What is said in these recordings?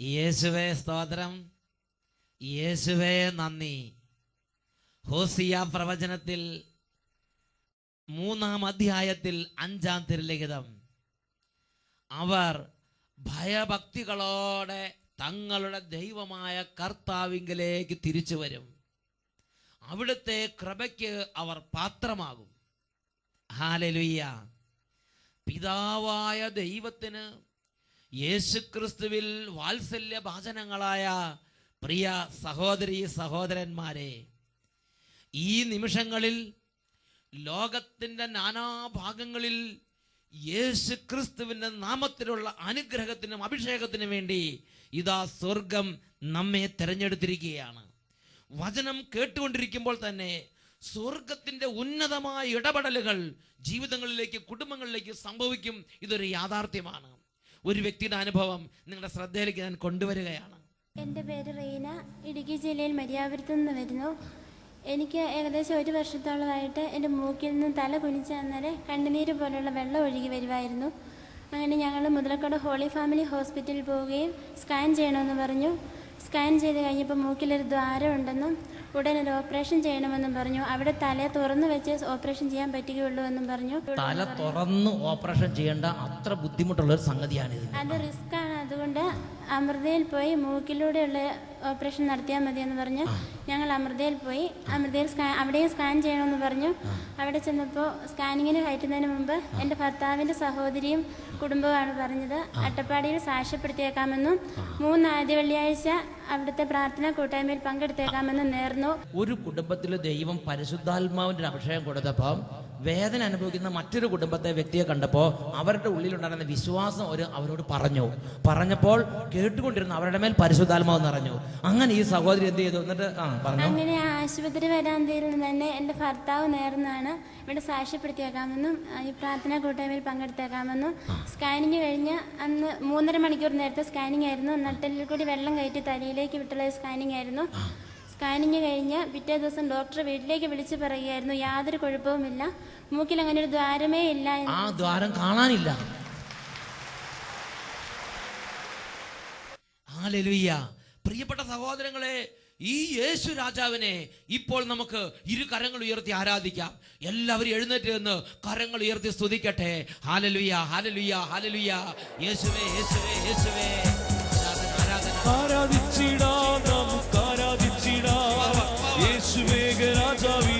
യേശുവേ സ്തോത്രം. യേശുവേ നന്ദി. ഹോസിയ പ്രവചനത്തിൽ മൂന്നാം അധ്യായത്തിൽ അഞ്ചാം തിരുലിഖിതം. അവർ ഭയഭക്തികളോടെ തങ്ങളുടെ ദൈവമായ കർത്താവിങ്കിലേക്ക് തിരിച്ചു വരും. അവിടുത്തെ കൃപയ്ക്ക് അവർ പാത്രമാകും. ഹാലലുയ്യ പിതാവായ ദൈവത്തിന് യേശുക്രിസ്തുവിൽ വാത്സല്യ ഭാചനങ്ങളായ പ്രിയ സഹോദരി സഹോദരന്മാരെ ഈ നിമിഷങ്ങളിൽ ലോകത്തിന്റെ നാനാഭാഗങ്ങളിൽ യേശു ക്രിസ്തുവിന്റെ നാമത്തിലുള്ള അനുഗ്രഹത്തിനും അഭിഷേകത്തിനും വേണ്ടി ഇതാ സ്വർഗം നമ്മെ തിരഞ്ഞെടുത്തിരിക്കുകയാണ്. വചനം കേട്ടുകൊണ്ടിരിക്കുമ്പോൾ തന്നെ സ്വർഗത്തിന്റെ ഉന്നതമായ ഇടപെടലുകൾ ജീവിതങ്ങളിലേക്ക് കുടുംബങ്ങളിലേക്ക് സംഭവിക്കും. ഇതൊരു യാഥാർത്ഥ്യമാണ്. ഒരു വ്യക്തിയുടെ അനുഭവം നിങ്ങളുടെ ശ്രദ്ധയിലേക്ക് ഞാൻ കൊണ്ടുവരികയാണ്. എന്റെ പേര് റീന. ഇടുക്കി ജില്ലയിൽ മരിയാപുരത്ത് നിന്ന് വരുന്നു. എനിക്ക് ഏകദേശം ഒരു വർഷത്തോളമായിട്ട് എന്റെ മൂക്കിൽ നിന്ന് തല കുനിച്ച് അന്നേരം കണ്ണുനീര് പോലുള്ള വെള്ളം ഒഴുകി വരുമായിരുന്നു. അങ്ങനെ ഞങ്ങൾ മുതലക്കോട് ഹോളി ഫാമിലി ഹോസ്പിറ്റലിൽ പോവുകയും സ്കാൻ ചെയ്യണമെന്ന് പറഞ്ഞു. സ്കാൻ ചെയ്ത് കഴിഞ്ഞപ്പോൾ മൂക്കിലൊരു ദ്വാരം ഉണ്ടെന്നും ഉടൻ ഒരു ഓപ്പറേഷൻ ചെയ്യണമെന്നും പറഞ്ഞു. അവിടെ തല തുറന്നു വെച്ച് ഓപ്പറേഷൻ ചെയ്യാൻ പറ്റുകയുള്ളൂ എന്നും പറഞ്ഞു. തല തുറന്ന് ഓപ്പറേഷൻ ചെയ്യേണ്ട അത്ര ബുദ്ധിമുട്ടുള്ള ഒരു സംഗതിയാണിത്. അത് റിസ്ക് അതുകൊണ്ട് അമൃതയിൽ പോയി മൂക്കിലൂടെയുള്ള ഓപ്പറേഷൻ നടത്തിയാൽ മതിയെന്ന് പറഞ്ഞ്. ഞങ്ങൾ അമൃതയിൽ പോയി. അമൃതയിൽ സ്കാൻ അവിടെയും സ്കാൻ ചെയ്യണമെന്ന് പറഞ്ഞു. അവിടെ ചെന്നപ്പോൾ സ്കാനിങ്ങിന് കയറ്റുന്നതിന് മുമ്പ് എന്റെ ഭർത്താവിന്റെ സഹോദരിയും കുടുംബവുമാണ് പറഞ്ഞത്. അട്ടപ്പാടിയിൽ സാക്ഷ്യപ്പെടുത്തിയേക്കാമെന്നും മൂന്ന് ആദ്യ വെള്ളിയാഴ്ച അവിടുത്തെ പ്രാർത്ഥന കൂട്ടായ്മയിൽ പങ്കെടുത്തേക്കാമെന്നും നേർന്നു. ഒരു കുടുംബത്തിൽ ദൈവം പരിശുദ്ധാത്മാവിന്റെ അഭിഷേകം കൊടുത്തപ്പോൾ വേദന അനുഭവിക്കുന്ന മറ്റൊരു കുടുംബത്തെ വ്യക്തിയെ കണ്ടപ്പോൾ അവരുടെ ഉള്ളിലുണ്ടായിരുന്ന വിശ്വാസം ഒരു അവരോട് പറഞ്ഞു. പറഞ്ഞപ്പോൾ കേട്ടുകൊണ്ടിരുന്ന അവരുടെ മേൽ പരിശുദ്ധാത്മാവ് നിറഞ്ഞു. അങ്ങനെ ഈ സഹോദരി എന്ത് ചെയ്തു? എന്നിട്ട് ആ പറഞ്ഞു. അങ്ങനെ ആശുപത്രി വരാൻ നിന്ന് തന്നെ എന്റെ ഭർത്താവ് നേർന്നാണ് ഇവിടെ സാക്ഷ്യപ്പെടുത്തിയേക്കാമെന്നും ഈ പ്രാർത്ഥന കൂട്ടായ്മയിൽ പങ്കെടുത്തേക്കാമെന്നും. സ്കാനിങ് കഴിഞ്ഞ് അന്ന് മൂന്നര മണിക്കൂർ നേരത്തെ സ്കാനിങ് ആയിരുന്നു. നട്ടലിൽ കൂടി വെള്ളം കയറ്റി തലയിലേക്ക് വിട്ടുള്ള സ്കാനിങ് ആയിരുന്നു. സ്കാനിങ് കഴിഞ്ഞ് പിറ്റേ ദിവസം ഡോക്ടർ വീട്ടിലേക്ക് വിളിച്ചു പറയുകയായിരുന്നു യാതൊരു കുഴപ്പവുമില്ല. മൂക്കിൽ അങ്ങനെ ഒരു ദ്വാരമേ ഇല്ല ആ ദ്വാരം കാണാനില്ല. പ്രിയപ്പെട്ട സഹോദരങ്ങളെ ഈ യേശു രാജാവിനെ ഇപ്പോൾ നമുക്ക് ഇരു കരങ്ങൾ ഉയർത്തി ആരാധിക്കാം. എല്ലാവരും എഴുന്നേറ്റ് നിന്ന് കരങ്ങൾ ഉയർത്തി സ്തുതിക്കട്ടെ. ഹാലലുയ ഹാലലുയ ഹാലലുയ യേശുവേ യേശുവേ യേശുവേ. ആരാധന ആരാധന. ആരാധിച്ചിടാം യേശുവേഗ രാജാവിനെ ആരാധിച്ചിടാം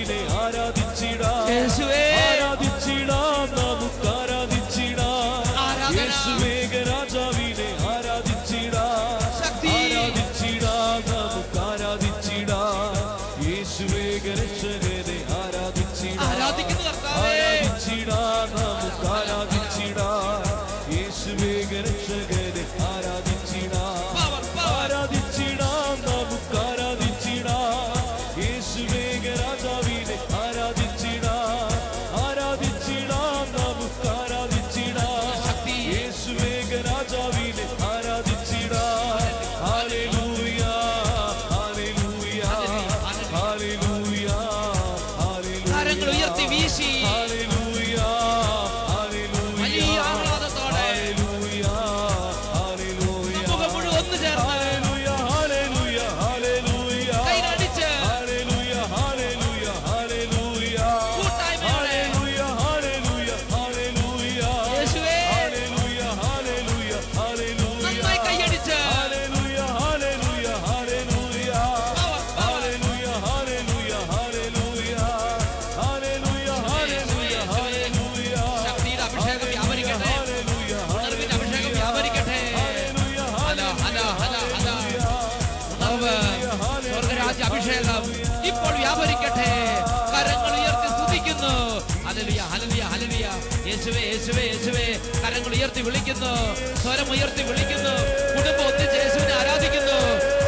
യേശുവേ യേശുവേ യേശുവേ. കരങ്ങൾ ഉയർത്തി വിളിക്കുന്നു. സ്വരം ഉയർത്തി വിളിക്കുന്നു. കുടുംബം ഒന്നിച്ച് യേശുവിനെ ആരാധിക്കുന്നു.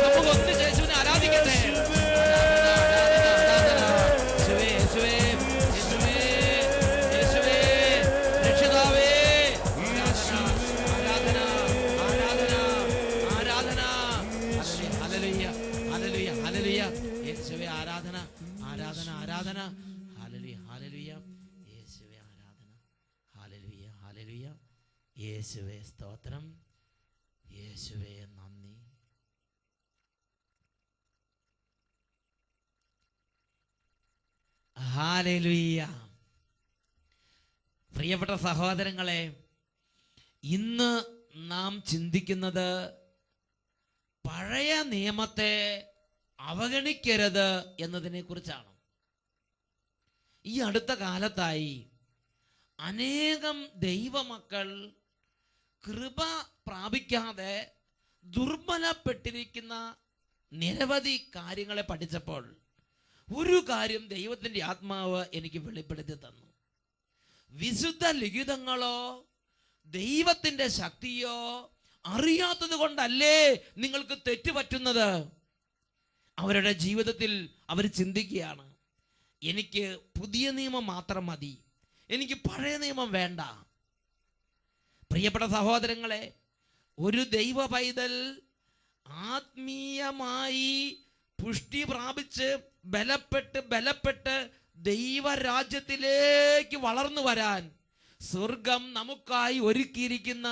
സമൂഹം ഒന്നിച്ച് യേശുവിനെ ആരാധിക്കട്ടെ. ആരാധന ആരാധന. യേശുവേ സ്തോത്രം. യേശുവേ നന്ദി. പ്രിയപ്പെട്ട സഹോദരങ്ങളെ ഇന്ന് നാം ചിന്തിക്കുന്നത് പഴയ നിയമത്തെ അവഗണിക്കരുത് എന്നതിനെ കുറിച്ചാണ് ഈ അടുത്ത കാലത്തായി അനേകം ദൈവമക്കൾ കൃപ പ്രാപിക്കാതെ ദുർബലപ്പെട്ടിരിക്കുന്ന നിരവധി കാര്യങ്ങളെ പഠിച്ചപ്പോൾ ഒരു കാര്യം ദൈവത്തിന്റെ ആത്മാവ് എനിക്ക് വെളിപ്പെടുത്തി തന്നു. വിശുദ്ധ ലിഖിതങ്ങളോ ദൈവത്തിന്റെ ശക്തിയോ അറിയാത്തത് കൊണ്ടല്ലേ നിങ്ങൾക്ക് തെറ്റുപറ്റുന്നത് അവരുടെ ജീവിതത്തിൽ അവർ ചിന്തിക്കുകയാണ് എനിക്ക് പുതിയ നിയമം മാത്രം മതി എനിക്ക് പഴയ നിയമം വേണ്ട പ്രിയപ്പെട്ട സഹോദരങ്ങളെ ഒരു ദൈവ പൈതൽ ആത്മീയമായി പുഷ്ടി പ്രാപിച്ച് ബലപ്പെട്ട് ബലപ്പെട്ട് ദൈവരാജ്യത്തിലേക്ക് വളർന്നു വരാൻ സ്വർഗം നമുക്കായി ഒരുക്കിയിരിക്കുന്ന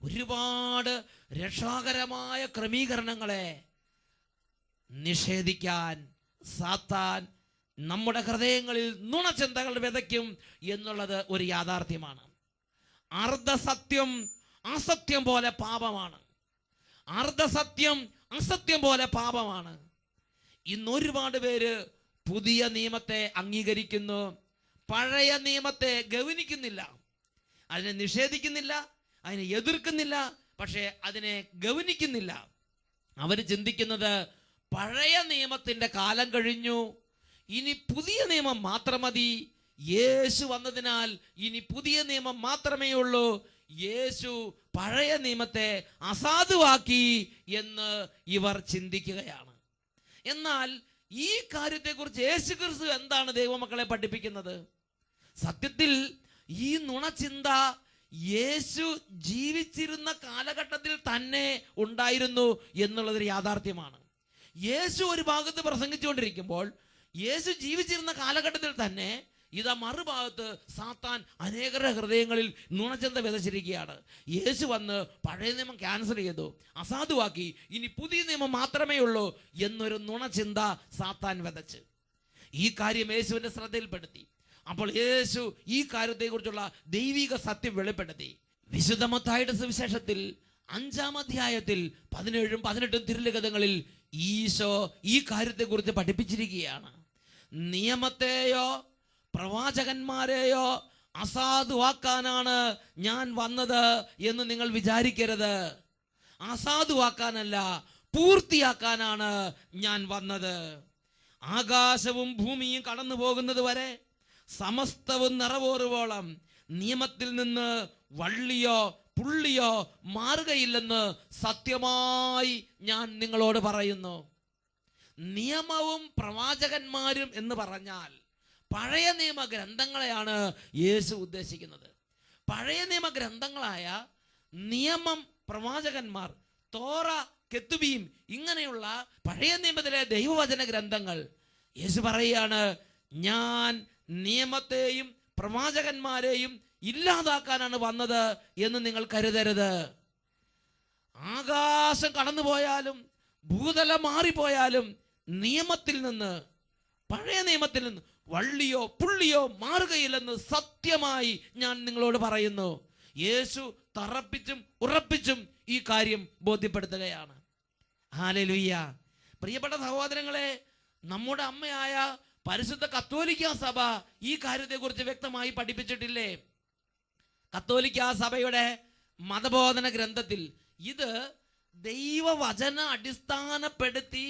ഒരുപാട് രക്ഷാകരമായ ക്രമീകരണങ്ങളെ നിഷേധിക്കാൻ സാത്താൻ നമ്മുടെ ഹൃദയങ്ങളിൽ നുണചിന്തകൾ വിതയ്ക്കും എന്നുള്ളത് ഒരു യാഥാർത്ഥ്യമാണ്. അർദ്ധസത്യം അസത്യം പോലെ പാപമാണ്. അർദ്ധസത്യം അസത്യം പോലെ പാപമാണ്. ഇന്ന് ഒരുപാട് പേര് പുതിയ നിയമത്തെ അംഗീകരിക്കുന്നു. പഴയ നിയമത്തെ ഗവനിക്കുന്നില്ല അതിനെ നിഷേധിക്കുന്നില്ല അതിനെ എതിർക്കുന്നില്ല പക്ഷേ അതിനെ ഗവനിക്കുന്നില്ല അവർ ചിന്തിക്കുന്നത് പഴയ നിയമത്തിന്റെ കാലം കഴിഞ്ഞു ഇനി പുതിയ നിയമം മാത്രം മതി യേശു വന്നതിനാൽ ഇനി പുതിയ നിയമം മാത്രമേ ഉള്ളൂ. യേശു പഴയ നിയമത്തെ അസാധുവാക്കി എന്ന് ഇവർ ചിന്തിക്കുകയാണ്. എന്നാൽ ഈ കാര്യത്തെക്കുറിച്ച് യേശു ക്രിസ്തു എന്താണ് ദൈവമക്കളെ പഠിപ്പിക്കുന്നത്? സത്യത്തിൽ ഈ നുണചിന്ത യേശു ജീവിച്ചിരുന്ന കാലഘട്ടത്തിൽ തന്നെ ഉണ്ടായിരുന്നു എന്നുള്ളതൊരു യാഥാർത്ഥ്യമാണ്. യേശു ഒരു ഭാഗത്ത് പ്രസംഗിച്ചുകൊണ്ടിരിക്കുമ്പോൾ യേശു ജീവിച്ചിരുന്ന കാലഘട്ടത്തിൽ തന്നെ ഇതാ മറുഭാഗത്ത് സാത്താൻ അനേകരുടെ ഹൃദയങ്ങളിൽ നുണചന്ത വിതച്ചിരിക്കുകയാണ്. യേശു വന്ന് പഴയ നിയമം ക്യാൻസൽ ചെയ്തു. അസാധുവാക്കി. ഇനി പുതിയ നിയമം മാത്രമേ ഉള്ളൂ എന്നൊരു നുണചിന്ത സാത്താൻ വിതച്ച്. ഈ കാര്യം യേശുവിന്റെ ശ്രദ്ധയിൽപ്പെടുത്തി. അപ്പോൾ യേശു ഈ കാര്യത്തെക്കുറിച്ചുള്ള ദൈവിക സത്യം വെളിപ്പെടുത്തി. വിശുദ്ധമത്തായുടെ സുവിശേഷത്തിൽ അഞ്ചാം അധ്യായത്തിൽ പതിനേഴും പതിനെട്ടും തിരുലിഖിതങ്ങളിൽ ഈശോ ഈ കാര്യത്തെക്കുറിച്ച് പഠിപ്പിച്ചിരിക്കുകയാണ്. നിയമത്തെയോ പ്രവാചകന്മാരെയോ അസാധുവാക്കാനാണ് ഞാൻ വന്നത് എന്ന് നിങ്ങൾ വിചാരിക്കരുത്. അസാധുവാക്കാനല്ല പൂർത്തിയാക്കാനാണ് ഞാൻ വന്നത്. ആകാശവും ഭൂമിയും കടന്നു പോകുന്നത് വരെ സമസ്തവും നിറവേറുവോളം നിയമത്തിൽ നിന്ന് വള്ളിയോ പുള്ളിയോ മാറുകയില്ലെന്ന് സത്യമായി ഞാൻ നിങ്ങളോട് പറയുന്നു. നിയമവും പ്രവാചകന്മാരും എന്ന് പറഞ്ഞാൽ പഴയ നിയമ ഗ്രന്ഥങ്ങളെയാണ് യേശു ഉദ്ദേശിക്കുന്നത്. പഴയ നിയമ ഗ്രന്ഥങ്ങളായ നിയമം പ്രവാചകന്മാർ തോറ കെത്തുബീം ഇങ്ങനെയുള്ള പഴയ നിയമത്തിലെ ദൈവവചന ഗ്രന്ഥങ്ങൾ യേശു പറയുകയാണ് ഞാൻ നിയമത്തെയും പ്രവാചകന്മാരെയും ഇല്ലാതാക്കാനാണ് വന്നത് എന്ന് നിങ്ങൾ കരുതരുത്. ആകാശം കടന്നുപോയാലും ഭൂതലം മാറിപ്പോയാലും നിയമത്തിൽ നിന്ന് പഴയ നിയമത്തിൽ നിന്ന് വള്ളിയോ പുള്ളിയോ മാറുകയില്ലെന്ന് സത്യമായി ഞാൻ നിങ്ങളോട് പറയുന്നു. യേശു തറപ്പിച്ചും ഉറപ്പിച്ചും ഈ കാര്യം ബോധ്യപ്പെടുത്തുകയാണ്. ഹാലലുയ്യ പ്രിയപ്പെട്ട സഹോദരങ്ങളെ നമ്മുടെ അമ്മയായ പരിശുദ്ധ കത്തോലിക്ക സഭ ഈ കാര്യത്തെക്കുറിച്ച് വ്യക്തമായി പഠിപ്പിച്ചിട്ടില്ലേ? കത്തോലിക്ക സഭയുടെ മതബോധന ഗ്രന്ഥത്തിൽ ഇത് ദൈവവചന അടിസ്ഥാനപ്പെടുത്തി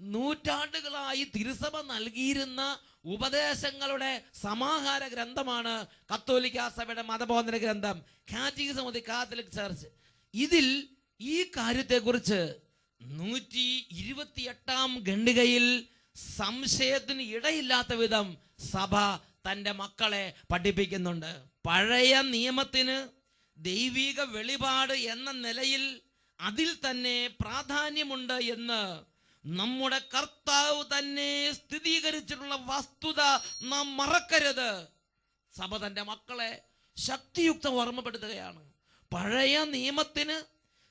നൂറ്റാണ്ടുകളായി തിരുസഭ നൽകിയിരുന്ന ഉപദേശങ്ങളുടെ സമാഹാര ഗ്രന്ഥമാണ് കത്തോലിക്ക സഭയുടെ മതബോധന ഗ്രന്ഥം catechism of the catholic church ഇതിൽ ഈ കാര്യത്തെക്കുറിച്ച് നൂറ്റി ഇരുപത്തിയെട്ടാം ഖണ്ഡികയിൽ സംശയത്തിന് ഇടയില്ലാത്ത വിധം സഭ തന്റെ മക്കളെ പഠിപ്പിക്കുന്നുണ്ട്. പഴയ നിയമത്തിന് ദൈവിക വെളിപാട് എന്ന നിലയിൽ അതിൽ തന്നെ പ്രാധാന്യമുണ്ട് എന്ന് നമ്മുടെ കർത്താവ് തന്നെ സ്ഥിരീകരിച്ചിട്ടുള്ള വസ്തുത നാം മറക്കരുത്. സഭ തന്റെ മക്കളെ ശക്തിയുക്തം ഓർമ്മപ്പെടുത്തുകയാണ്. പഴയ നിയമത്തിന്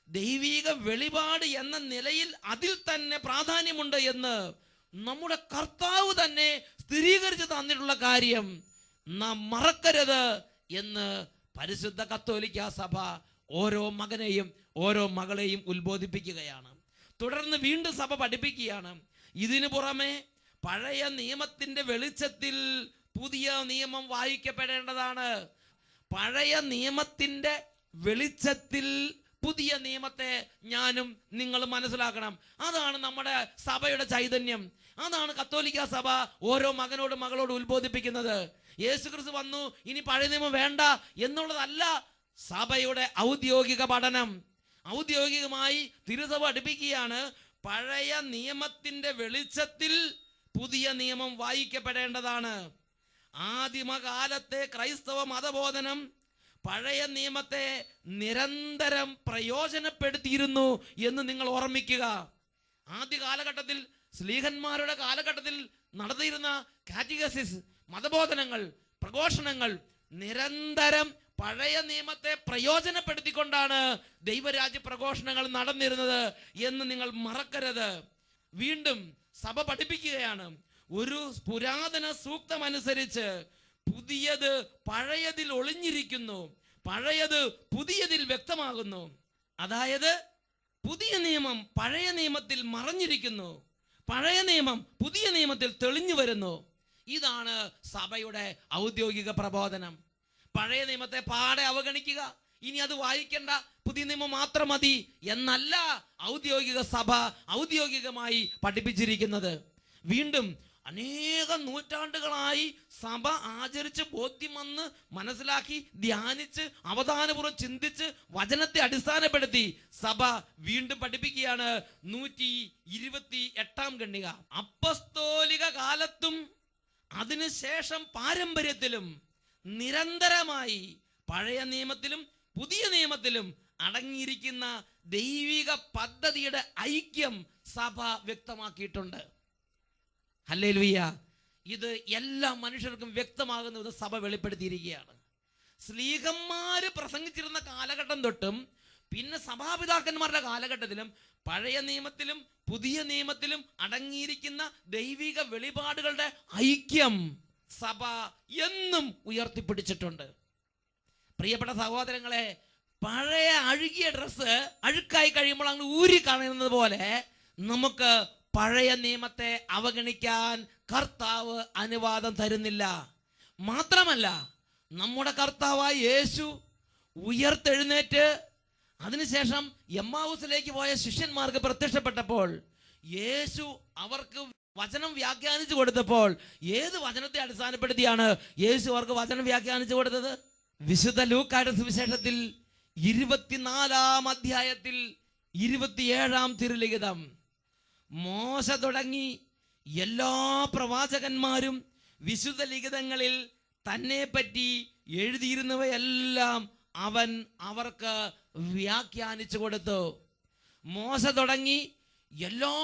ദൈവീക വെളിപാട് എന്ന നിലയിൽ അതിൽ തന്നെ പ്രാധാന്യമുണ്ട് എന്ന് നമ്മുടെ കർത്താവ് തന്നെ സ്ഥിരീകരിച്ച് തന്നിട്ടുള്ള കാര്യം നാം മറക്കരുത് എന്ന് പരിശുദ്ധ കത്തോലിക്ക സഭ ഓരോ മകനെയും ഓരോ മകളെയും ഉത്ബോധിപ്പിക്കുകയാണ്. തുടർന്ന് വീണ്ടും സഭ പഠിപ്പിക്കുകയാണ്. ഇതിനു പുറമെ പഴയ നിയമത്തിന്റെ വെളിച്ചത്തിൽ പുതിയ നിയമം വായിക്കപ്പെടേണ്ടതാണ്. പഴയ നിയമത്തിന്റെ വെളിച്ചത്തിൽ പുതിയ നിയമത്തെ ഞാനും നിങ്ങൾ മനസ്സിലാക്കണം. അതാണ് നമ്മുടെ സഭയുടെ ചൈതന്യം. അതാണ് കത്തോലിക്ക സഭ ഓരോ മകനോടും മകളോടും ഉത്ബോധിപ്പിക്കുന്നത്. യേശു ക്രിസ്തു വന്നു ഇനി പഴയ നിയമം വേണ്ട എന്നുള്ളതല്ല സഭയുടെ ഔദ്യോഗിക പഠനം. ഔദ്യോഗികമായി തിരുസഭ അടുപ്പിക്കുകയാണ്. പഴയ നിയമത്തിന്റെ വെളിച്ചത്തിൽ പുതിയ നിയമം വായിക്കപ്പെടേണ്ടതാണ്. ആദിമകാലത്തെ ക്രൈസ്തവ മതബോധനം പഴയ നിയമത്തെ നിരന്തരം പ്രയോജനപ്പെടുത്തിയിരുന്നു എന്ന് നിങ്ങൾ ഓർമ്മിക്കുക. ആദ്യ കാലഘട്ടത്തിൽ സ്ലീഹന്മാരുടെ കാലഘട്ടത്തിൽ നടത്തിയിരുന്ന കാറ്റിഗസിസ് മതബോധനങ്ങൾ പ്രഘോഷണങ്ങൾ നിരന്തരം പഴയ നിയമത്തെ പ്രയോജനപ്പെടുത്തിക്കൊണ്ടാണ് ദൈവരാജ്യ പ്രഘോഷണങ്ങൾ നടന്നിരുന്നത് എന്ന് നിങ്ങൾ മറക്കരുത്. വീണ്ടും സഭ പഠിപ്പിക്കുകയാണ്. ഒരു പുരാതന സൂക്തം അനുസരിച്ച് പുതിയത് പഴയതിൽ ഒളിഞ്ഞിരിക്കുന്നു. പഴയത് പുതിയതിൽ വ്യക്തമാകുന്നു. അതായത് പുതിയ നിയമം പഴയ നിയമത്തിൽ മറഞ്ഞിരിക്കുന്നു. പഴയ നിയമം പുതിയ നിയമത്തിൽ തെളിഞ്ഞു വരുന്നു. ഇതാണ് സഭയുടെ ഔദ്യോഗിക പ്രബോധനം. പഴയ നിയമത്തെ പാടെ അവഗണിക്കുക. ഇനി അത് വായിക്കേണ്ട. പുതിയ നിയമം മാത്രം മതി എന്നല്ല ഔദ്യോഗിക സഭ ഔദ്യോഗികമായി പഠിപ്പിച്ചിരിക്കുന്നത്. വീണ്ടും അനേക നൂറ്റാണ്ടുകളായി സഭ ആചരിച്ച് ബോധ്യം വന്ന് മനസ്സിലാക്കി ധ്യാനിച്ച് അവധാനപൂർവം ചിന്തിച്ച് വചനത്തെ അടിസ്ഥാനപ്പെടുത്തി സഭ വീണ്ടും പഠിപ്പിക്കുകയാണ് നൂറ്റി ഇരുപത്തി എട്ടാം ഖണ്ഡിക. അപ്പസ്തോലിക കാലത്തും അതിനുശേഷം പാരമ്പര്യത്തിലും നിരന്തരമായി പഴയ നിയമത്തിലും പുതിയ നിയമത്തിലും അടങ്ങിയിരിക്കുന്ന ദൈവിക പദ്ധതിയുടെ ഐക്യം സഭ വ്യക്തമാക്കിയിട്ടുണ്ട്. ഹല്ലേലൂയ. ഇത് എല്ലാ മനുഷ്യർക്കും വ്യക്തമാകുന്ന വിധം സഭ വെളിപ്പെടുത്തിയിരിക്കുകയാണ്. സ്ലീഹന്മാര് പ്രസംഗിച്ചിരുന്ന കാലഘട്ടം തൊട്ടും പിന്നെ സഭാപിതാക്കന്മാരുടെ കാലഘട്ടത്തിലും പഴയ നിയമത്തിലും പുതിയ നിയമത്തിലും അടങ്ങിയിരിക്കുന്ന ദൈവിക വെളിപാടുകളുടെ ഐക്യം സഭ എന്നും ഉയർത്തിപ്പിടിച്ചിട്ടുണ്ട്. പ്രിയപ്പെട്ട സഹോദരങ്ങളെ പഴയ അഴുകിയ ഡ്രസ്സ് അഴുക്കായി കഴിയുമ്പോൾ അങ്ങ് ഊരി കളയുന്നത് പോലെ നമുക്ക് പഴയ നിയമത്തെ അവഗണിക്കാൻ കർത്താവ് അനുവാദം തരുന്നില്ല. മാത്രമല്ല നമ്മുടെ കർത്താവായ യേശു ഉയർത്തെഴുന്നേറ്റ് അതിനുശേഷം എമ്മാവൂസിലേക്ക് പോയ ശിഷ്യന്മാർക്ക് പ്രത്യക്ഷപ്പെട്ടപ്പോൾ യേശു അവർക്ക് വചനം വ്യാഖ്യാനിച്ചു കൊടുത്തപ്പോൾ ഏത് വചനത്തെ അടിസ്ഥാനപ്പെടുത്തിയാണ് യേശു അവർക്ക് വചനം വ്യാഖ്യാനിച്ചു കൊടുത്തത്? വിശുദ്ധ ലൂക്കായുടെ സുവിശേഷത്തിൽ ഇരുപത്തിനാലാം അധ്യായത്തിൽ ഇരുപത്തിയേഴാം തിരുലിഖിതം. മോശ തുടങ്ങി എല്ലാ പ്രവാചകന്മാരും വിശുദ്ധ ലിഖിതങ്ങളിൽ തന്നെ പറ്റി എഴുതിയിരുന്നവയെല്ലാം അവൻ അവർക്ക് വ്യാഖ്യാനിച്ചു കൊടുത്തു. മോശ തുടങ്ങി എല്ലാ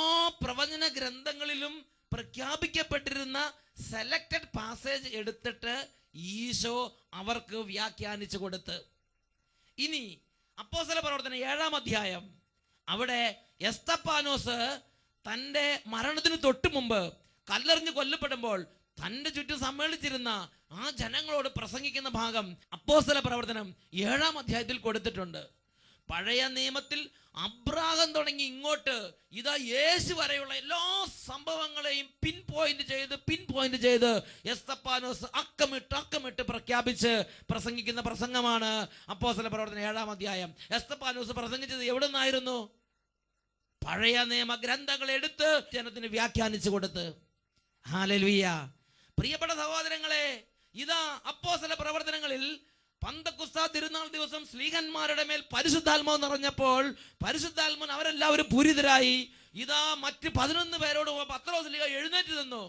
പ്രവചന ഗ്രന്ഥങ്ങളിലും പ്രഖ്യാപിക്കപ്പെട്ടിരുന്ന സെലക്റ്റഡ് പാസേജ് എടുത്തിട്ട് ഈശോ അവർക്ക് വ്യാഖ്യാനിച്ചു കൊടുത്ത്. ഇനി അപ്പോസല പ്രവർത്തനം ഏഴാം അധ്യായം. അവിടെ എസ്തപ്പാനോസ് തന്റെ മരണത്തിന് തൊട്ട് മുമ്പ് കല്ലെറിഞ്ഞ് കൊല്ലപ്പെടുമ്പോൾ തന്റെ ചുറ്റും സമ്മേളിച്ചിരുന്ന ആ ജനങ്ങളോട് പ്രസംഗിക്കുന്ന ഭാഗം അപ്പോസല പ്രവർത്തനം ഏഴാം അധ്യായത്തിൽ കൊടുത്തിട്ടുണ്ട്. പഴയ നിയമത്തിൽ അബ്രാഹം തുടങ്ങി ഇങ്ങോട്ട്. ഇതാ യേശു വരെയുള്ള എല്ലാ സംഭവങ്ങളെയും പിൻ പോയിന്റ് ചെയ്ത് പിൻ പോയിന്റ് ചെയ്ത് എസ്തപ്പാനോസ് അക്കമിട്ട് അക്കമിട്ട് പ്രഖ്യാപിച്ച് പ്രസംഗിക്കുന്ന പ്രസംഗമാണ് അപ്പോസല പ്രവർത്തനം ഏഴാം അധ്യായം. എസ്തപ്പാനോസ് പ്രസംഗിച്ചത് എവിടെ നിന്നായിരുന്നു പഴയ നിയമ ഗ്രന്ഥങ്ങൾ എടുത്ത് ജനത്തിന് വ്യാഖ്യാനിച്ചു കൊടുത്ത്. ഹാലലുയ്യ പ്രിയപ്പെട്ട സഹോദരങ്ങളെ ഇതാ അപ്പോസല പ്രവർത്തനങ്ങളിൽ പന്തക്കുസ്ത തിരുനാൾ ദിവസം സ്ലീഹന്മാരുടെ മേൽ പരിശുദ്ധാത്മാവ് നിറഞ്ഞപ്പോൾ പരിശുദ്ധാത്മൻ അവരെല്ലാവരും പൂരിതരായി. ഇതാ മറ്റ് പതിനൊന്ന് പേരോട് പത്രോസ്ലിക എഴുന്നേറ്റ് നിന്നു.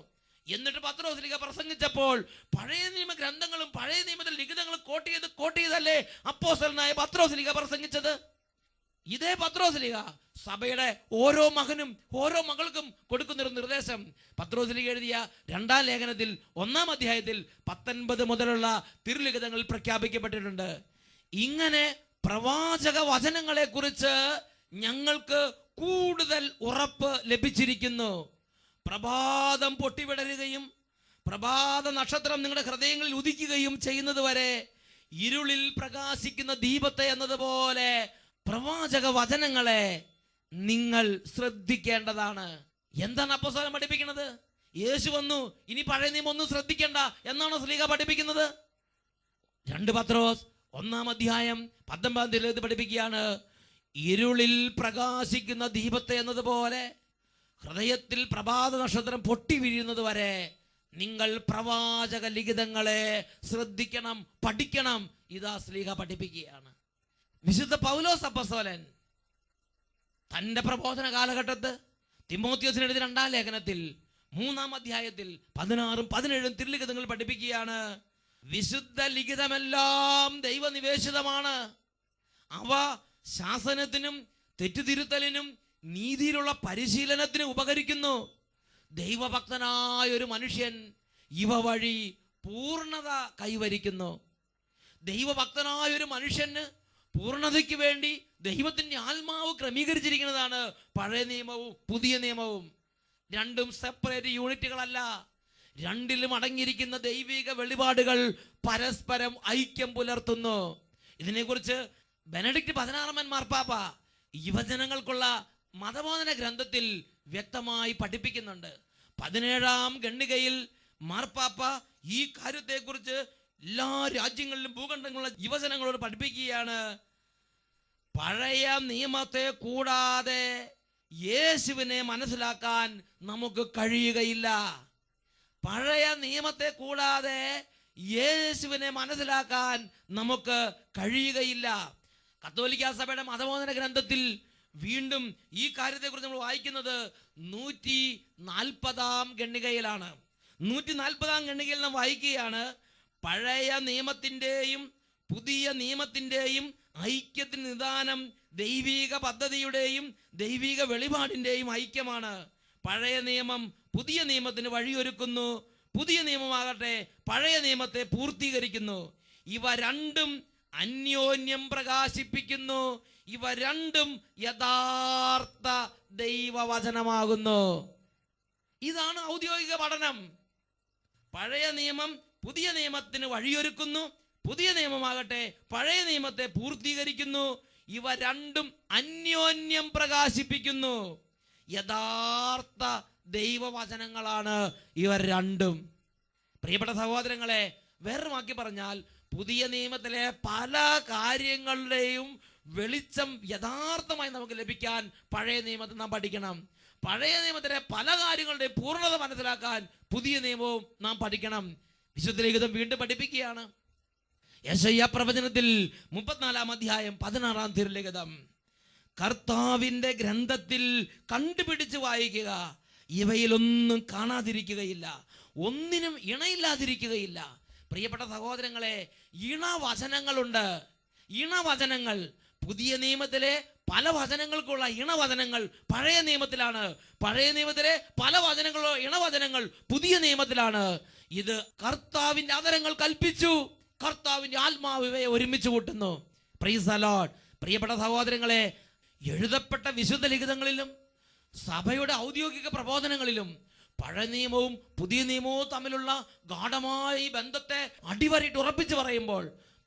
എന്നിട്ട് പത്രോസ്ലിക പ്രസംഗിച്ചപ്പോൾ പഴയ നിയമ ഗ്രന്ഥങ്ങളും പഴയ നിയമത്തിൽ ലിഖിതങ്ങളും കോട്ട് ചെയ്ത് കോട്ട് ചെയ്തല്ലേ അപ്പോസ്തലനായ പത്രോസ്ലിക പ്രസംഗിച്ചത്? ഇതേ പത്രോസലിക സഭയുടെ ഓരോ മകനും ഓരോ മകൾക്കും കൊടുക്കുന്നൊരു നിർദ്ദേശം. പത്രോസലിക എഴുതിയ രണ്ടാം ലേഖനത്തിൽ ഒന്നാം അധ്യായത്തിൽ പത്തൊൻപത് മുതലുള്ള തിരുലിഖിതങ്ങളിൽ പ്രഖ്യാപിക്കപ്പെട്ടിട്ടുണ്ട്. ഇങ്ങനെ പ്രവാചക വചനങ്ങളെ കുറിച്ച് ഞങ്ങൾക്ക് കൂടുതൽ ഉറപ്പ് ലഭിച്ചിരിക്കുന്നു. പ്രഭാതം പൊട്ടിവിടരുകയും പ്രഭാത നക്ഷത്രം നിങ്ങളുടെ ഹൃദയങ്ങളിൽ ഉദിക്കുകയും ചെയ്യുന്നത് വരെ ഇരുളിൽ പ്രകാശിക്കുന്ന ദീപത്തെ എന്നതുപോലെ പ്രവാചക വചനങ്ങളെ നിങ്ങൾ ശ്രദ്ധിക്കേണ്ടതാണ്. എന്താണ് അപ്പോസ്തലൻ പഠിപ്പിക്കുന്നത്? യേശു വന്നു ഇനി പഴയ നിയമം ഒന്നും ശ്രദ്ധിക്കേണ്ട എന്നാണ് സ്ലീഹ പഠിപ്പിക്കുന്നത്? രണ്ട് പത്രോസ് ഒന്നാം അധ്യായം പത്തൊമ്പതാം തീയതി പഠിപ്പിക്കുകയാണ്. ഇരുളിൽ പ്രകാശിക്കുന്ന ദീപത്തെ എന്നതുപോലെ ഹൃദയത്തിൽ പ്രഭാത നക്ഷത്രം പൊട്ടി വീഴുന്നത് വരെ നിങ്ങൾ പ്രവാചക ലിഖിതങ്ങളെ ശ്രദ്ധിക്കണം പഠിക്കണം. ഇതാ സ്ലീഹ പഠിപ്പിക്കുകയാണ്. വിശുദ്ധ പൗലോസ് അപ്പസ്തോലൻ തന്റെ പ്രബോധന കാലഘട്ടത്ത് തിമോത്യോസിന് എഴുതി രണ്ടാം ലേഖനത്തിൽ മൂന്നാം അധ്യായത്തിൽ പതിനാറും പതിനേഴും തിരുലിഖിതങ്ങൾ പഠിപ്പിക്കുകയാണ്. വിശുദ്ധ ലിഖിതമെല്ലാം ദൈവനിവേശിതമാണ്. അവ ശാസനത്തിനും തെറ്റുതിരുത്തലിനും നീതിയിലുള്ള പരിശീലനത്തിന് ഉപകരിക്കുന്നു. ദൈവഭക്തനായ ഒരു മനുഷ്യൻ ഇവ വഴി പൂർണത കൈവരിക്കുന്നു. ദൈവഭക്തനായ ഒരു മനുഷ്യന് പൂർണതയ്ക്ക് വേണ്ടി ദൈവത്തിന്റെ ആത്മാവ് ക്രമീകരിച്ചിരിക്കുന്നതാണ് പഴയ നിയമവും പുതിയ നിയമവും. രണ്ടും സെപ്പറേറ്റ് യൂണിറ്റുകളല്ല രണ്ടിലും അടങ്ങിയിരിക്കുന്ന ദൈവിക വെളിപാടുകൾ പരസ്പരം ഐക്യം പുലർത്തുന്നു. ഇതിനെക്കുറിച്ച് ബെനഡിക്ട് പതിനാറാമൻ മാർപ്പാപ്പ യുവജനങ്ങൾക്കുള്ള മതബോധന ഗ്രന്ഥത്തിൽ വ്യക്തമായി പഠിപ്പിക്കുന്നുണ്ട്. പതിനേഴാം ഗണ്ണികയിൽ മാർപ്പാപ്പ ഈ കാര്യത്തെക്കുറിച്ച് എല്ലാ രാജ്യങ്ങളിലും ഭൂഖണ്ഡങ്ങളിലുള്ള യുവജനങ്ങളോട് പഠിപ്പിക്കുകയാണ്. പഴയ നിയമത്തെ കൂടാതെ യേശുവിനെ മനസ്സിലാക്കാൻ നമുക്ക് കഴിയുകയില്ല. പഴയ നിയമത്തെ കൂടാതെ യേശുവിനെ മനസ്സിലാക്കാൻ നമുക്ക് കഴിയുകയില്ല. കത്തോലിക്ക സഭയുടെ മതബോധന ഗ്രന്ഥത്തിൽ വീണ്ടും ഈ കാര്യത്തെക്കുറിച്ച് നമ്മൾ വായിക്കുന്നത് നൂറ്റി നാൽപ്പതാം ഗണ്ണികയിലാണ് നൂറ്റി നാൽപ്പതാം ഗണ്ണികയിൽ നാം വായിക്കുകയാണ് പഴയ നിയമത്തിന്റെയും പുതിയ നിയമത്തിന്റെയും ഐക്യത്തിന് നിദാനം ദൈവീക പദ്ധതിയുടെയും ദൈവീക വെളിപാടിന്റെയും ഐക്യമാണ്. പഴയ നിയമം പുതിയ നിയമത്തിന് വഴിയൊരുക്കുന്നു. പുതിയ നിയമമാകട്ടെ പഴയ നിയമത്തെ പൂർത്തീകരിക്കുന്നു. ഇവ രണ്ടും അന്യോന്യം പ്രകാശിപ്പിക്കുന്നു. ഇവ രണ്ടും യഥാർത്ഥ ദൈവവചനമാകുന്നു. ഇതാണ് ഔദ്യോഗിക പഠനം. പഴയ നിയമം പുതിയ നിയമത്തിന് വഴിയൊരുക്കുന്നു പുതിയ നിയമമാകട്ടെ പഴയ നിയമത്തെ പൂർത്തീകരിക്കുന്നു ഇവ രണ്ടും അന്യോന്യം പ്രകാശിപ്പിക്കുന്നു. യഥാർത്ഥ ദൈവവചനങ്ങളാണ് ഇവർ രണ്ടും. പ്രിയപ്പെട്ട സഹോദരങ്ങളെ വേറെ പറഞ്ഞാൽ പുതിയ നിയമത്തിലെ പല കാര്യങ്ങളുടെയും വെളിച്ചം യഥാർത്ഥമായി നമുക്ക് ലഭിക്കാൻ പഴയ നിയമത്തിൽ നാം പഠിക്കണം. പഴയ നിയമത്തിലെ പല കാര്യങ്ങളുടെയും പൂർണത മനസ്സിലാക്കാൻ പുതിയ നിയമവും നാം പഠിക്കണം. വിശുദ്ധ ലിഖിതം വീണ്ടും പഠിപ്പിക്കുകയാണ്. യശയ്യ പ്രവചനത്തിൽ മുപ്പത്തിനാലാം അധ്യായം പതിനാറാം തിരുലിഖിതം. കർത്താവിന്റെ ഗ്രന്ഥത്തിൽ കണ്ടുപിടിച്ച് വായിക്കുക. ഇവയിലൊന്നും കാണാതിരിക്കുകയില്ല. ഒന്നിനും ഇണയില്ലാതിരിക്കുകയില്ല. പ്രിയപ്പെട്ട സഹോദരങ്ങളെ ഇണവചനങ്ങളുണ്ട്. ഇണവചനങ്ങൾ പുതിയ നിയമത്തിലെ പല വചനങ്ങൾക്കുള്ള ഇണവചനങ്ങൾ പഴയ നിയമത്തിലാണ്. പഴയ നിയമത്തിലെ പല വചനങ്ങളോ ഇണവചനങ്ങൾ പുതിയ നിയമത്തിലാണ്. ഇത് കർത്താവിന്റെ അതരങ്ങൾ കൽപ്പിച്ചു. കർത്താവിന്റെ ആത്മാവ് ഇവയെ ഒരുമിച്ച് കൂട്ടുന്നു. പ്രീസ് അലോഡ് പ്രിയപ്പെട്ട സഹോദരങ്ങളെ എഴുതപ്പെട്ട വിശുദ്ധ ലിഖിതങ്ങളിലും സഭയുടെ ഔദ്യോഗിക പ്രബോധനങ്ങളിലും പഴയ നിയമവും പുതിയ നിയമവും തമ്മിലുള്ള ഗാഠമായ ബന്ധത്തെ അടിവരയിട്ട് ഉറപ്പിച്ചു പറയുമ്പോൾ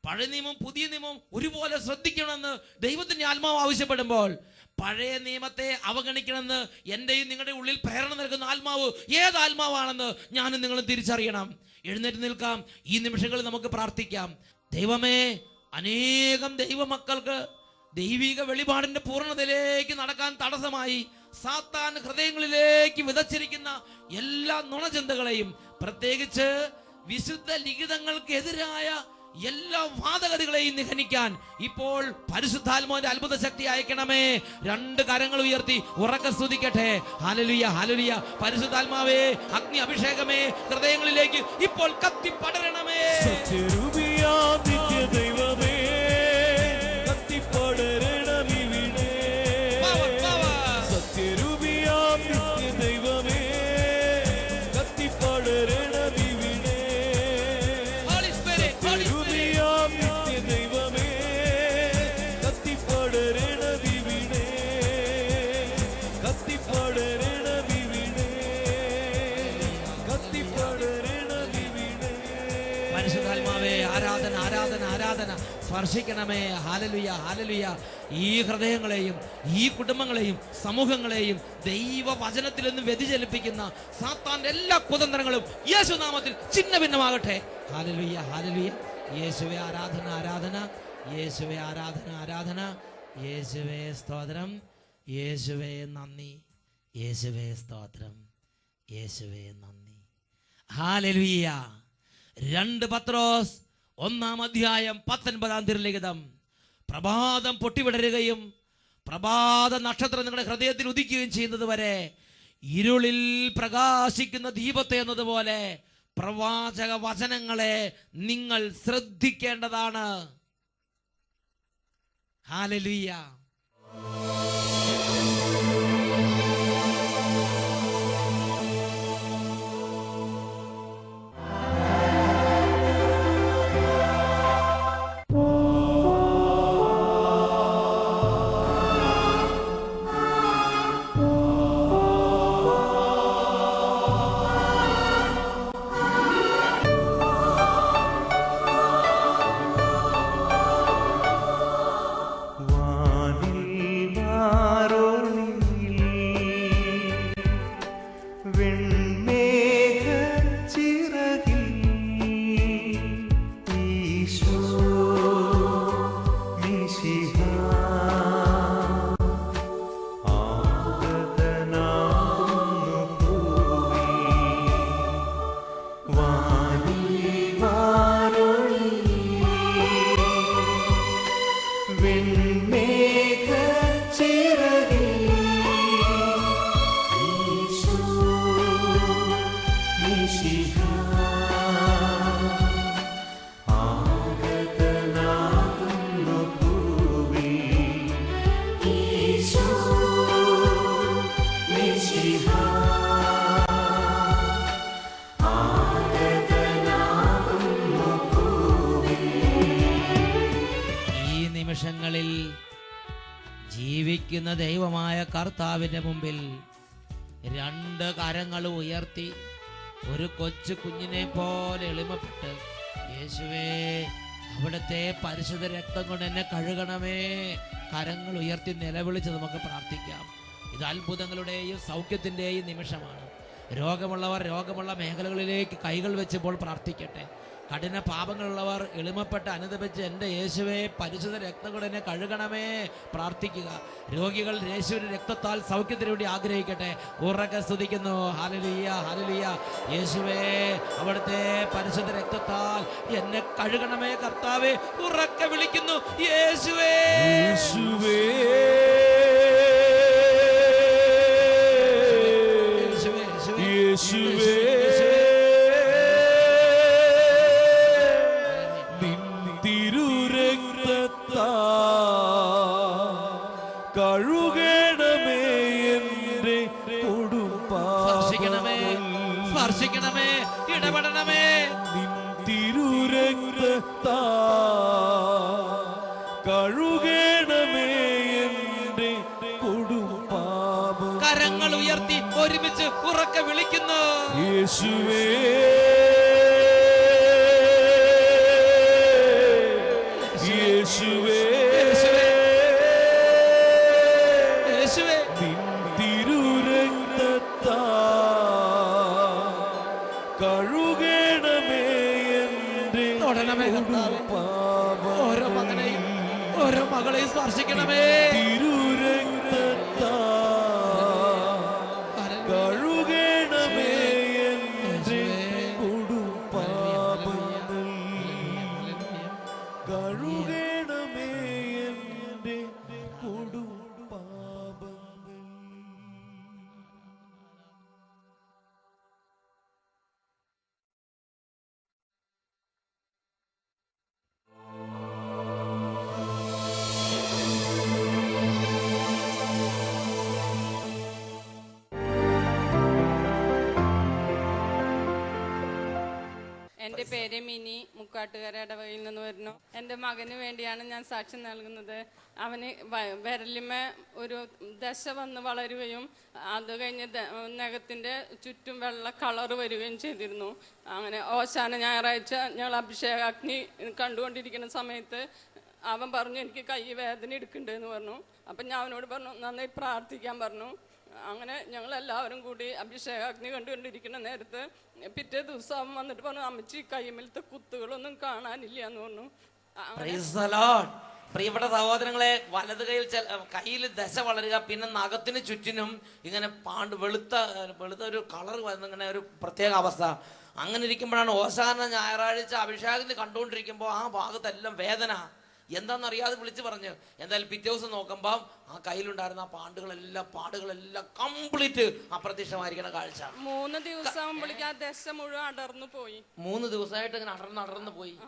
പഴയ നിയമവും പുതിയ നിയമവും ഒരുപോലെ ശ്രദ്ധിക്കണമെന്ന് ദൈവത്തിന്റെ ആത്മാവ് ആവശ്യപ്പെടുമ്പോൾ പഴയ നിയമത്തെ അവഗണിക്കണമെന്ന് എന്റെയും നിങ്ങളുടെ ഉള്ളിൽ പ്രേരണ നൽകുന്ന ആത്മാവ് ഏത് ആത്മാവാണെന്ന് ഞാനും നിങ്ങളും തിരിച്ചറിയണം. എഴുന്നേറ്റ് നിൽക്കാം. ഈ നിമിഷങ്ങളിൽ നമുക്ക് പ്രാർത്ഥിക്കാം. ദൈവമേ അനേകം ദൈവമക്കൾക്ക് ദൈവിക വെളിപാടിന്റെ പൂർണതയിലേക്ക് നടക്കാൻ തടസ്സമായി സാത്താൻ ഹൃദയങ്ങളിലേക്ക് വിതച്ചിരിക്കുന്ന എല്ലാ നുണചിന്തകളെയും പ്രത്യേകിച്ച് വിശുദ്ധ ലിഖിതങ്ങൾക്കെതിരായ എല്ലാ വാദഗതികളെയും നിഹനിക്കാൻ ഇപ്പോൾ പരിശുദ്ധാത്മാവിന്റെ അത്ഭുത ശക്തി അയക്കണമേ. രണ്ട് കരങ്ങൾ ഉയർത്തി ഉറക്ക സ്തുതിക്കട്ടെ. ഹാലലുയ ഹാലലുയ പരിശുദ്ധാത്മാവേ അഗ്നി അഭിഷേകമേ ഹൃദയങ്ങളിലേക്ക് ഇപ്പോൾ കത്തി പടരണമേ. സത്യരൂപിയാം സ്പർശിക്കണമേ ഹാലലുയ ഹാലലുയ. ഈ ഹൃദയങ്ങളെയും ഈ കുടുംബങ്ങളെയും സമൂഹങ്ങളെയും ദൈവ വചനത്തിൽ നിന്ന് വ്യതിചലിപ്പിക്കുന്ന സാത്താന്റെ എല്ലാ കുതന്ത്രങ്ങളും യേശുനാമത്തിൽ ചിന്ന ഭിന്നമാകട്ടെ ഹാലലുയ ഹാലലുയ. യേശുവെ ആരാധന ആരാധന. യേശുവെ ആരാധന ആരാധന. യേശുവെ സ്തോത്രം. യേശുവെ നന്ദി. യേശുവെ സ്തോത്രം. യേശുവെ നന്ദി. ഹാലലുയ. രണ്ട് പത്രോസ് ഒന്നാം അധ്യായം പത്തൊൻപതാം തിരുലിഖിതം പ്രഭാതം പൊട്ടിവിടരുകയും പ്രഭാത നക്ഷത്രം നിങ്ങളുടെ ഹൃദയത്തിൽ ഉദിക്കുകയും ചെയ്യുന്നത് വരെ ഇരുളിൽ പ്രകാശിക്കുന്ന ദീപത്തെ എന്നതുപോലെ പ്രവാചക വചനങ്ങളെ നിങ്ങൾ ശ്രദ്ധിക്കേണ്ടതാണ്. ഹാലലുയ്യ ദൈവമായ കർത്താവിന്റെ മുമ്പിൽ രണ്ട് കരങ്ങൾ ഉയർത്തി ഒരു കൊച്ചു കുഞ്ഞിനെ പോലെ എളിമപ്പെട്ട് യേശുവേ അവിടുത്തെ പരിശുദ്ധ രക്തം കൊണ്ട് എന്നെ കഴുകണമേ. കരങ്ങൾ ഉയർത്തി നിലവിളിച്ച് നമുക്ക് പ്രാർത്ഥിക്കാം. ഇത് അത്ഭുതങ്ങളുടെയും സൗഖ്യത്തിന്റെയും നിമിഷമാണ്. രോഗമുള്ളവർ രോഗമുള്ള മേഖലകളിലേക്ക് കൈകൾ വെച്ചപ്പോൾ പ്രാർത്ഥിക്കട്ടെ. കഠിന പാപങ്ങളുള്ളവർ എളിമപ്പെട്ട് അനുദപിച്ച് എന്റെ യേശുവെ പരിശുദ്ധ രക്തകുടനെ കഴുകണമേ പ്രാർത്ഥിക്കുക. രോഗികൾ യേശുവിന്റെ രക്തത്താൽ സൗഖ്യത്തിന് വേണ്ടി ആഗ്രഹിക്കട്ടെ. ഉറക്കെ സ്തുതിക്കുന്നു. ഹലലിയ ഹലലിയ യേശുവേ അവിടുത്തെ പരിശുദ്ധ രക്തത്താൽ എന്നെ കഴുകണമേ കർത്താവെ. ഉറക്കെ വിളിക്കുന്നു. യേശുവേ. യേശുവേ. യേശുവേ എന്റെ പേര് മിനി മുക്കാട്ടുകര ഇടവകയിൽ നിന്ന് വരുന്നു. എന്റെ മകന് വേണ്ടിയാണ് ഞാൻ സാക്ഷ്യം നൽകുന്നത്. അവന് വിരലിമ ഒരു ദശ വന്ന് വളരുകയും അത് കഴിഞ്ഞ് നഖത്തിന്റെ ചുറ്റും വെള്ള കളർ വരികയും ചെയ്തിരുന്നു. അങ്ങനെ ഓശാന ഞായറാഴ്ച ഞങ്ങൾ അഭിഷേക അഗ്നി കണ്ടുകൊണ്ടിരിക്കുന്ന സമയത്ത് അവൻ പറഞ്ഞു എനിക്ക് കൈ വേദന എന്ന് പറഞ്ഞു. അപ്പം ഞാൻ അവനോട് പറഞ്ഞു നന്നായി പ്രാർത്ഥിക്കാൻ പറഞ്ഞു. അങ്ങനെ ഞങ്ങൾ എല്ലാവരും കൂടി അഭിഷേകാഗ്നി കണ്ടുകൊണ്ടിരിക്കുന്ന നേരത്ത് പിറ്റേ ദിവസം അവൻ വന്നിട്ട് പറഞ്ഞു അമ്മച്ചി കൈമലത്തെ കുത്തുകളൊന്നും കാണാനില്ല എന്ന് പറഞ്ഞു. പ്രിയപ്പെട്ട സഹോദരങ്ങളെ വലത് കൈയിൽ കയ്യിൽ ദശ വളരുക പിന്നെ നഖത്തിന് ചുറ്റിനും ഇങ്ങനെ പാണ്ട് വെളുത്ത വെളുത്ത ഒരു കളർ വരുന്ന ഇങ്ങനെ ഒരു പ്രത്യേക അവസ്ഥ. അങ്ങനെ ഇരിക്കുമ്പോഴാണ് ഓശാന ഞായറാഴ്ച അഭിഷേകത്തിന് കണ്ടുകൊണ്ടിരിക്കുമ്പോൾ ആ ഭാഗത്തെല്ലാം വേദന. എന്താണെന്നറിയാതെ വിളിച്ച് പറഞ്ഞ്. എന്തായാലും പിറ്റേ ദിവസം നോക്കുമ്പോൾ ആ കയ്യിലുണ്ടായിരുന്ന ആ പാണ്ടുകളെല്ലാം പാടുകളെല്ലാം കംപ്ലീറ്റ് അപ്രത്യക്ഷമായിരിക്കണ കാഴ്ച. മൂന്ന് ദിവസം ദശ മുഴുവൻ അടർന്നു പോയി. മൂന്ന് ദിവസമായിട്ട് ഇങ്ങനെ അടർന്ന് അടർന്ന് പോയി.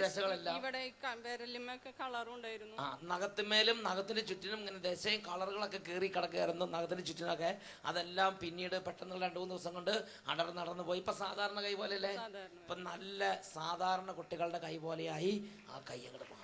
ദശകളെല്ലാം. ഇവിടെ ഈ ക- വിരലിമൊക്കെ കളറും ഉണ്ടായിരുന്നു. ആ നഖത്തിന്മേലും നഖത്തിന്റെ ചുറ്റിനും ഇങ്ങനെ ദശയും കളറുകളൊക്കെ കീറി കിടക്കുകയായിരുന്നു നഖത്തിന്റെ ചുറ്റിനൊക്കെ. അതെല്ലാം പിന്നീട് പെട്ടെന്ന് രണ്ടു മൂന്ന് ദിവസം കൊണ്ട് അടർന്ന് നടന്നു പോയി. ഇപ്പൊ സാധാരണ കൈ പോലെയല്ലേ? അല്ലേ ഇപ്പൊ നല്ല സാധാരണ കുട്ടികളുടെ കൈ പോലെയായി ആ കൈ അങ്ങോട്ട്